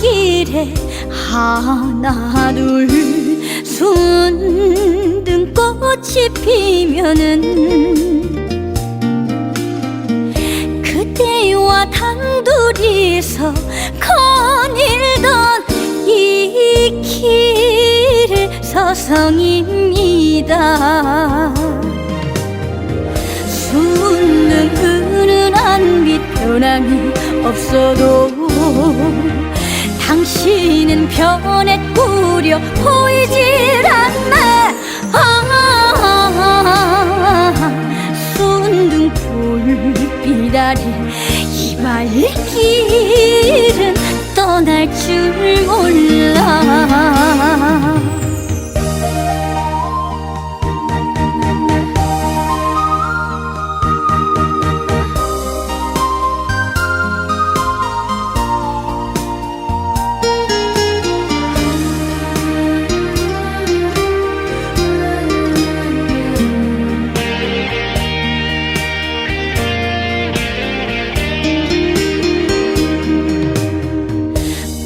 길에 하나 둘 순등꽃이 피면은 그대와 단둘이서 거닐던 이 길을 서성입니다. 수는 은은한 빛 변함이 없어도 당신은 변했구려 보이질 않네 아, 순둥 불빛 아래 이 발 길은 떠날 줄 몰라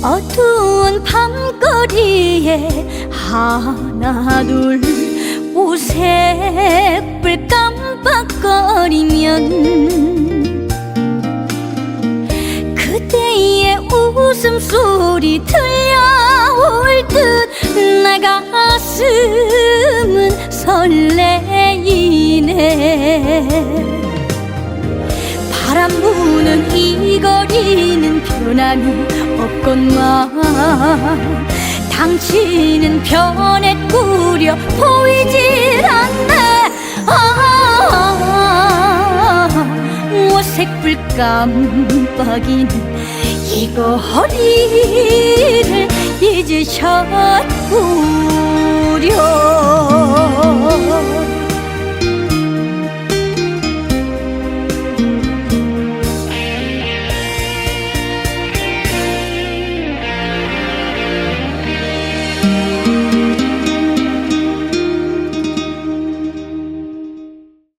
어두운 밤거리에 하나 둘 오색불 깜빡거리면 그대의 웃음소리 들려올 듯 내 가슴 바람 부는 이 거리는 변함이 없건만. 당신은 변했구려 보이질 않네. 아, 오색불 깜빡이는 이 거리를 잊으셨구려